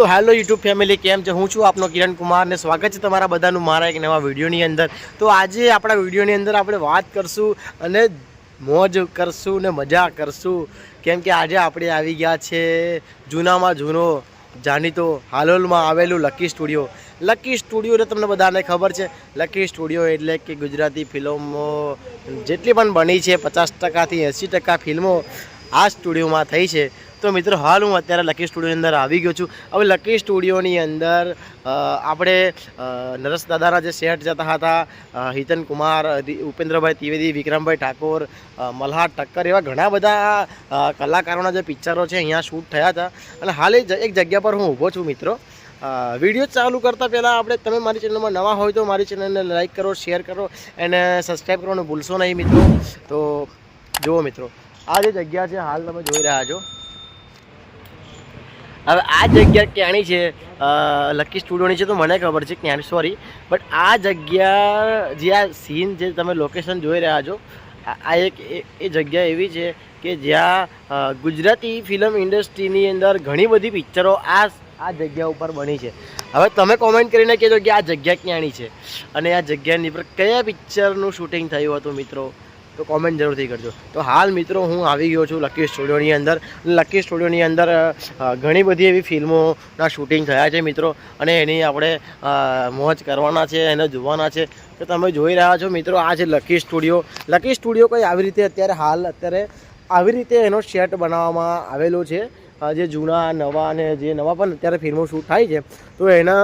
તો hello YouTube family, કેમ છે? હું છું આપનો કિરણ કુમાર ને સ્વાગત છે તમારા બધાનું મારા એક નવા વિડીયોની અંદર. તો આજે આપણા વિડીયોની અંદર આપણે વાત કરશું અને મોજ કરશું ને મજા કરશું. કેમ કે આજે આપણે આવી ગયા છે જૂનામાં જૂનો જાણીતો હાલોલમાં આવેલું લકી સ્ટુડિયો લકી સ્ટુડિયો તો તમને બધાને ખબર છે. લકી સ્ટુડિયો એટલે કે ગુજરાતી ફિલ્મો જેટલી પણ બની છે, પચાસ ટકાથી એંસી ટકા ફિલ્મો આ સ્ટુડિયોમાં થઈ છે. તો મિત્રો, હાલ હું અત્યારે લકી સ્ટુડિયોની અંદર આવી ગયો છું. હવે લકી સ્ટુડિયોની અંદર આપણે નરસ દાદાના જે સેટ જતા હતા હિતન કુમાર ઉપેન્દ્રભાઈ ત્રિવેદી, વિક્રમભાઈ ઠાકોર મલ્હાર ઠક્કર એવા ઘણા બધા કલાકારોના જે પિક્ચરો છે અહીંયા શૂટ થયા હતા. અને હાલ એક જગ્યા પર હું ઊભો છું મિત્રો. વીડિયો ચાલુ કરતાં પહેલાં આપણે, તમે મારી ચેનલમાં નવા હોય તો મારી ચેનલને લાઇક કરો, શેર કરો અને સબસ્ક્રાઈબ કરવાનું ભૂલશો નહીં મિત્રો. તો, જુઓ મિત્રો, આ જે જગ્યા છે, હાલ તમે જોઈ રહ્યા છો. હવે આ જગ્યા ક્યાંની છે? લકી સ્ટુડિયોની છે તો મને ખબર છે ક્યાંની સોરી બટ આ જગ્યા, જે આ સીન જે તમે લોકેશન જોઈ રહ્યા છો, આ એક એ જગ્યા એવી છે કે જ્યાં ગુજરાતી ફિલ્મ ઇન્ડસ્ટ્રીની અંદર ઘણી બધી પિક્ચરો આ આ જગ્યા ઉપર બની છે. હવે તમે કોમેન્ટ કરીને કહેજો કે આ જગ્યા ક્યાંની છે? અને આ જગ્યાની પર કયા પિક્ચરનું શૂટિંગ થયું હતું મિત્રો? તો કોમેન્ટ જરૂરથી કરજો. તો હાલ મિત્રો હું આવી ગયો છું લકી સ્ટુડિયોની અંદર. લકી સ્ટુડિયોની અંદર ઘણી બધી એવી ફિલ્મોના શૂટિંગ થયા છે મિત્રો. અને એની આપણે મોજ કરવાના છે, એને જોવાના છે. તો તમે જોઈ રહ્યા છો મિત્રો, આ છે લકી સ્ટુડિયો લકી સ્ટુડિયો કંઈ આવી રીતે અત્યારે હાલ અત્યારે આવી રીતે એનો સેટ બનાવવામાં આવેલો છે. જે જૂના, નવા અને જે નવા પણ અત્યારે ફિલ્મો શૂટ થાય છે. તો એના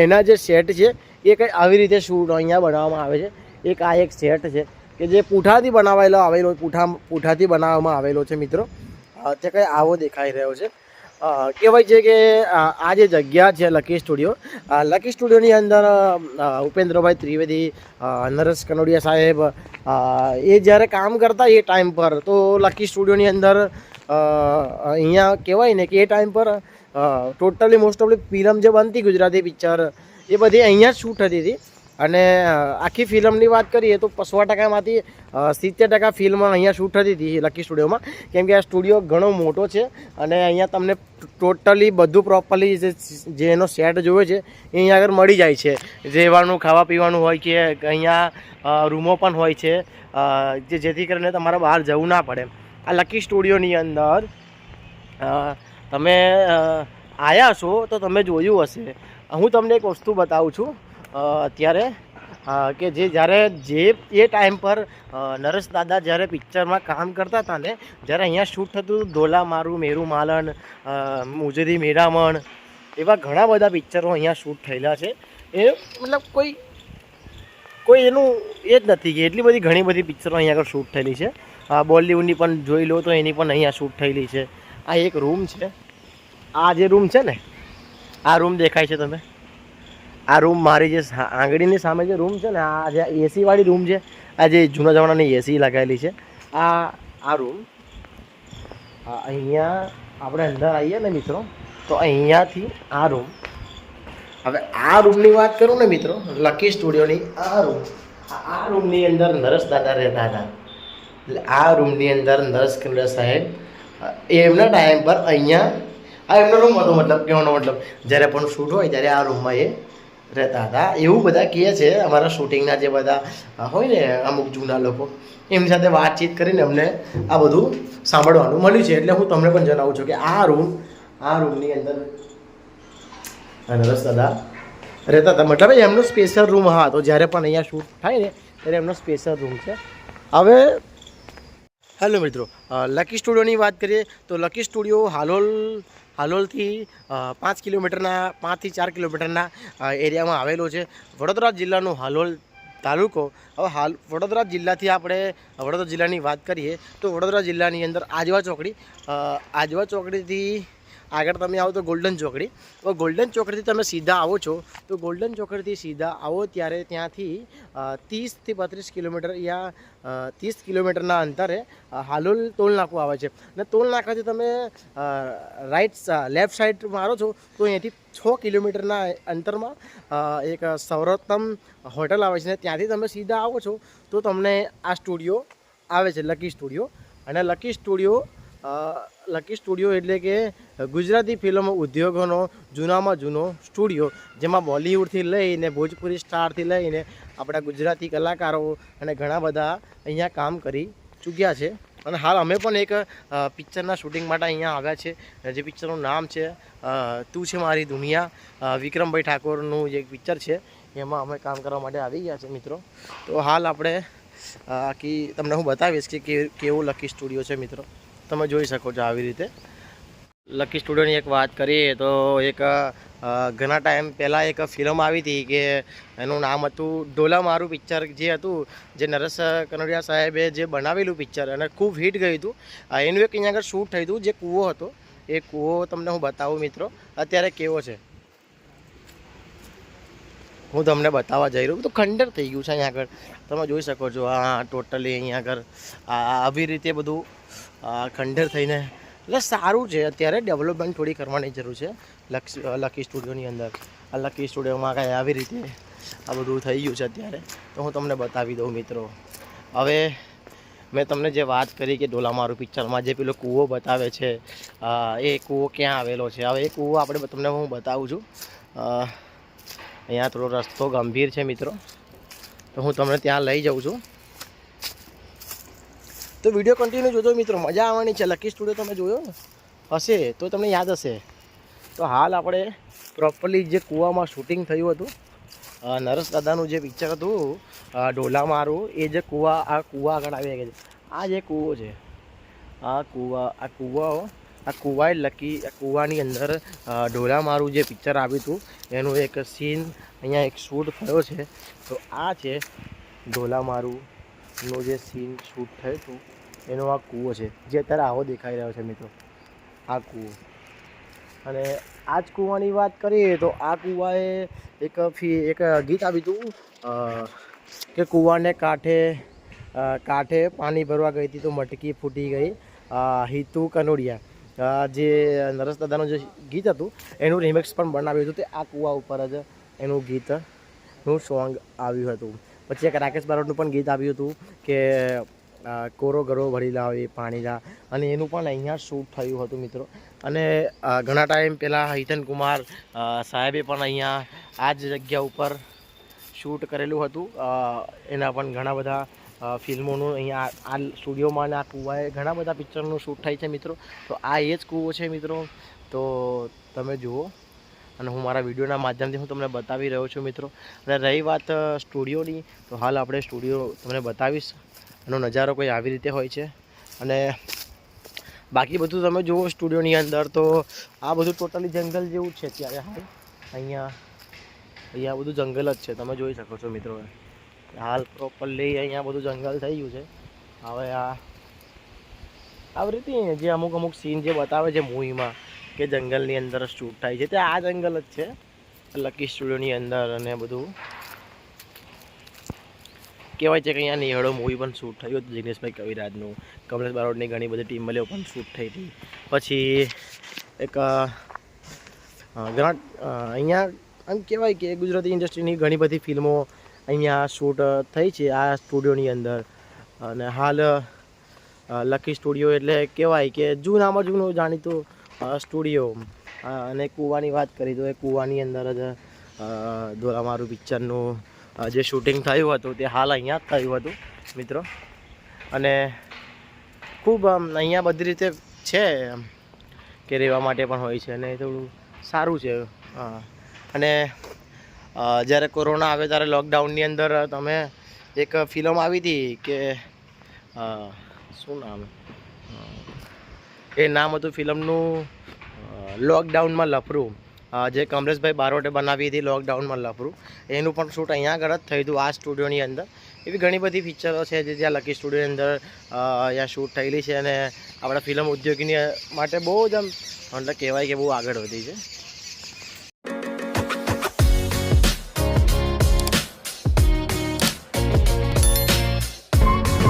એના જે સેટ છે, એ કંઈ આવી રીતે શૂટ અહીંયા બનાવવામાં આવે છે. એક આ એક સેટ છે. કે જે પૂઠાથી બનાવાયેલો આવેલો, પૂઠા, પૂઠાથી બનાવવામાં આવેલો છે મિત્રો. તે કંઈ આવો દેખાઈ રહ્યો છે. કહેવાય છે કે આ જે જગ્યા છે લકી સ્ટુડિયો લકી સ્ટુડિયોની અંદર ઉપેન્દ્રભાઈ ત્રિવેદી નરેશ કનોડિયા સાહેબ એ જ્યારે કામ કરતા એ ટાઈમ પર, તો લકી સ્ટુડિયોની અંદર અહીંયા કહેવાય ને કે એ ટાઈમ પર ટોટલી મોસ્ટ ઓફલી ફિલ્મ જે બનતી, ગુજરાતી પિક્ચર એ બધી અહીંયા જ શૂટ થતી હતી. અને આખી ફિલ્મની વાત કરીએ તો સો ટકામાંથી સિત્તેર ટકા ફિલ્મ અહીંયા શૂટ થતી હતી લકી સ્ટુડિયોમાં. કેમ કે આ સ્ટુડિયો ઘણો મોટો છે અને અહીંયા તમને ટોટલી બધું પ્રોપરલી જે એનો સેટ જોવે છે, એ અહીંયા આગળ મળી જાય છે. રહેવાનું ખાવા પીવાનું હોય કે અહીંયા રૂમો પણ હોય છે જે જેથી કરીને તમારે બહાર જવું ના પડે. આ લકી સ્ટુડિયોની અંદર તમે આવ્યા છો તો તમે જોયું હશે. હું તમને એક વસ્તુ બતાવું છું. અત્યારે કે જે જ્યારે, જે એ ટાઈમ પર નરેશ દાદા જ્યારે પિક્ચરમાં કામ કરતા હતા ને, જ્યારે અહીંયા શૂટ થતું હતું ધોલા મારું, મેરુ માલણ મુજરી મેરામણ, એવા ઘણા બધા પિક્ચરો અહીંયા શૂટ થયેલા છે. એ મતલબ કોઈ કોઈ એનું એ જ નથી કે એટલી બધી ઘણી બધી પિક્ચરો અહીંયા આગળ શૂટ થયેલી છે. બોલિવૂડની પણ જોઈ લો તો એની પણ અહીંયા શૂટ થયેલી છે. આ એક રૂમ છે. આ જે રૂમ છે ને, આ રૂમ દેખાય છે તમે આ રૂમ મારી જે આંગળીની સામે જે રૂમ છે ને, આ જે એસીવાળી રૂમ છે, આ જે જૂના જમાનાની એસી લગાવેલી છે, આ આ રૂમ અહીંયા આપણે અંદર આવીએ ને મિત્રો, તો અહીંયાથી આ રૂમ હવે આ રૂમની વાત કરું ને મિત્રો લકી સ્ટુડિયોની આ રૂમ આ- રૂમની અંદર નરસ દાદા રહેતા હતા. એટલે આ રૂમની અંદર નરસ કનડા સાહેબ એમના ટાઈમ પર અહીંયા, આ એમનો રૂમ હતો, મતલબ કહેવાનો મતલબ, જ્યારે પણ શૂટ હોય ત્યારે આ રૂમમાં એ રહેતા હતા એવું બધા કહે છે, અમારા શૂટિંગના જે બધા હોય ને અમુક જૂના લોકો, એમની સાથે વાતચીત કરીને અમને આ બધું સાંભળવાનું મળ્યું છે. એટલે હું તમને પણ જણાવું છું કે આ રૂમ આ રૂમની અંદર અને દાદા, રહેતા હતા. મતલબ એમનો સ્પેશિયલ રૂમ હા, તો જ્યારે પણ અહીંયા શૂટ થાય ને, ત્યારે એમનો સ્પેશિયલ રૂમ છે. હવે હેલો મિત્રો લકી સ્ટુડિયોની વાત કરીએ, તો લકી સ્ટુડિયો હાલોલ હાલોલથી પાંચ કિલોમીટરના, પાંચથી ચાર કિલોમીટરના એરિયામાં આવેલો છે. વડોદરા જિલ્લાનો હાલોલ તાલુકો. હવે હાલ, વડોદરા જિલ્લાથી આપણે વડોદરા જિલ્લાની વાત કરીએ તો વડોદરા જિલ્લાની અંદર આજવા ચોકડી આજવા ચોકડીથી આગળ તમે આવો તો ગોલ્ડન ચોકડી. તો ગોલ્ડન ચોકડીથી તમે સીધા આવો છો. તો ગોલ્ડન ચોકડીથી સીધા આવો ત્યારે ત્યાંથી ત્રીસથી બત્રીસ કિલોમીટર યા ત્રીસ કિલોમીટરના અંતરે હાલોલ ટોલ નાકું આવે છે. અને ટોલ નાકાથી તમે રાઈટ લેફ્ટ સાઈડ મારો છો, તો અહીંયાથી છ કિલોમીટરના અંતરમાં એક સૌરોત્તમ હોટલ આવે છે. ને ત્યાંથી તમે સીધા આવો છો, તો તમને આ સ્ટુડિયો આવે છે લકી સ્ટુડિયો અને લકી સ્ટુડિયો લકી સ્ટુડિયો એટલે કે ગુજરાતી ફિલ્મ ઉદ્યોગોનો, જૂનામાં જૂનો સ્ટુડિયો, જેમાં બોલિવૂડથી લઈને ભોજપુરી સ્ટારથી લઈને આપણા ગુજરાતી કલાકારો અને ઘણા બધા અહીંયા કામ કરી ચૂક્યા છે. અને હાલ અમે પણ એક પિક્ચરના શૂટિંગ માટે અહીંયા આવ્યા છે. જે પિક્ચરનું નામ છે તું છે મારી દુનિયા વિક્રમભાઈ ઠાકોરનું જે પિક્ચર છે, એમાં અમે કામ કરવા માટે આવી ગયા છે મિત્રો. તો હાલ આપણે આખી તમને હું બતાવીશ કે કેવો લકી સ્ટુડિયો છે મિત્રો. તમે જોઈ શકો છો આવી રીતે. લકી સ્ટુડન્ટની એક વાત કરીએ તો એક ઘણા ટાઈમ પહેલાં એક ફિલ્મ આવી હતી કે એનું નામ હતું ડોલા મારું પિક્ચર, જે હતું, જે નરેશ કનોડિયા સાહેબે જે બનાવેલું પિક્ચર અને ખૂબ હિટ ગયું હતું. એનું એક અહીંયા આગળ શૂટ થયું હતું, જે કૂવો હતો. એ કૂવો તમને હું બતાવું મિત્રો, અત્યારે કેવો છે? હું તમને બતાવવા જઈ રહ્યું તો ખંડર થઈ ગયું છે અહીંયા આગળ. તમે જોઈ શકો છો આ ટોટલી અહીંયા આગળ. આવી રીતે બધું ખંડર થઈને. એટલે સારું છે, અત્યારે ડેવલપમેન્ટ થોડી કરવાની જરૂર છે, લક્ષ લકી સ્ટુડિયોની અંદર. આ લકી સ્ટુડિયોમાં કાંઈ આવી રીતે આ બધું થઈ ગયું છે અત્યારે. તો હું તમને બતાવી દઉં મિત્રો. હવે મેં તમને જે વાત કરી કે ડોલામારું પિક્ચરમાં જે પેલો કૂવો બતાવે છે એ કૂવો ક્યાં આવેલો છે? હવે એ કૂવો આપણે તમને હું બતાવું છું. અહીંયા થોડો રસ્તો ગંભીર છે મિત્રો. તો હું તમને ત્યાં લઈ જાઉં છું. તો વીડિયો કન્ટિન્યુ જોજો મિત્રો, મજા આવવાની છે. લકી સ્ટુડિયો તમે જોયો હશે, તો તમને યાદ હશે. તો હાલ આપણે પ્રોપરલી જે કૂવામાં શૂટિંગ થયું હતું નરસ દાદાનું જે પિક્ચર હતું ઢોલા મારું એ જે કૂવા, આ કૂવા આગળ આવી ગયા છે. આ જે કૂવો છે, આ કૂવા, આ કૂવાઓ આ કૂવા લકી આ કૂવાની અંદર ઢોલા મારું જે પિક્ચર આવ્યું હતું, એનું એક સીન અહીંયા એક શૂટ થયો છે. તો આ છે ડોલા મારુંનો જે સીન શૂટ થયું હતું, એનો આ કૂવો છે. જે અત્યારે આવો દેખાઈ રહ્યો છે મિત્રો. આ કૂવો. અને આ જ કૂવાની વાત કરીએ તો આ કૂવાએ એક ફી, એક ગીત આપ્યું હતું કે કૂવાને કાંઠે કાંઠે પાણી ભરવા ગઈ હતી તો મટકી ફૂટી ગઈ હિતુ કનોડિયા. જે નરેશ દાદાનું જે ગીત હતું, એનું રિમિક્સ પણ બનાવ્યું હતું. તે આ કૂવા ઉપર જ એનું ગીતનું સોંગ આવ્યું હતું. પછી એક રાકેશ બારોટનું પણ ગીત આવ્યું હતું કે કોરો ગરો ભરી લાવે પાણી લા અને એનું પણ અહીંયા શૂટ થયું હતું મિત્રો. અને ઘણા ટાઈમ પહેલાં હિતન કુમાર સાહેબે પણ અહીંયા આ જ જગ્યા ઉપર શૂટ કરેલું હતું. એના પણ ઘણા બધા ફિલ્મોનું અહીંયા આ સ્ટુડિયોમાં અને આ કૂવાએ ઘણા બધા પિક્ચરનું શૂટ થાય છે મિત્રો. તો આ એ જ કૂવો છે મિત્રો. તો તમે જુઓ. અને હું મારા વિડીયોના માધ્યમથી હું તમને બતાવી રહ્યો છું મિત્રો. અને રહી વાત સ્ટુડિયોની, તો હાલ આપણે સ્ટુડિયો તમને બતાવીશ. એનો નજારો કોઈ આવી રીતે હોય છે. અને બાકી બધું તમે જુઓ સ્ટુડિયોની અંદર, તો આ બધું ટોટલી જંગલ જેવું જ છે અત્યારે હાલ. અહીંયા અહીંયા બધું જંગલ જ છે. તમે જોઈ શકો છો મિત્રો. હાલ પ્રોપરલી અહીંયા બધું જંગલ થઈ ગયું છે. હવે આ, આવી રીતે જે અમુક અમુક સીન જે બતાવે છે મૂવીમાં કે જંગલની અંદર શૂટ થાય છે. તે આ જંગલ જ છે. લકી સ્ટુડિયોની અંદર અને બધું. કહેવાય છે કે અહીંયા નિહળો મૂવી પણ શૂટ થયું હતું. જિગ્નેશભાઈ કવિરાજનું, કમલેશ બારોટની ઘણી બધી ટીમ મળ્યો પણ શૂટ થઈ હતી. પછી એક ઘણા અહીંયા આમ કહેવાય કે ગુજરાતી ઇન્ડસ્ટ્રીની ઘણી બધી ફિલ્મો અહીંયા શૂટ થઈ છે આ સ્ટુડિયોની અંદર. અને હાલ લકી સ્ટુડિયો એટલે કહેવાય કે જૂનામાં જૂનું જાણીતું સ્ટુડિયો અને કૂવાની વાત કરી તો એ કૂવાની અંદર જ ધોરામારું પિક્ચરનું જે શૂટિંગ થયું હતું તે હાલ અહીંયા જ થયું હતું, મિત્રો. અને ખૂબ અહીંયા બધી રીતે છે કે રહેવા માટે પણ હોય છે અને થોડું સારું છે અને જ્યારે કોરોના આવે ત્યારે લોકડાઉનની અંદર તમે એક ફિલ્મ આવી હતી કે શું નામ? એ નામ હતું ફિલ્મનું લોકડાઉનમાં લફરું. જે કમલેશભાઈ બારોટે બનાવી હતી લોકડાઉનમાં લફરું. એનું પણ શૂટ અહીંયા આગળ જ થયું હતું આ સ્ટુડિયોની અંદર. એવી ઘણી બધી પિક્ચરો છે જે જ્યાં લકી સ્ટુડિયોની અંદર અહીંયા શૂટ થયેલી છે અને આપણા ફિલ્મ ઉદ્યોગીની માટે બહુ જ આમ, મતલબ કહેવાય કે બહુ આગળ વધી છે.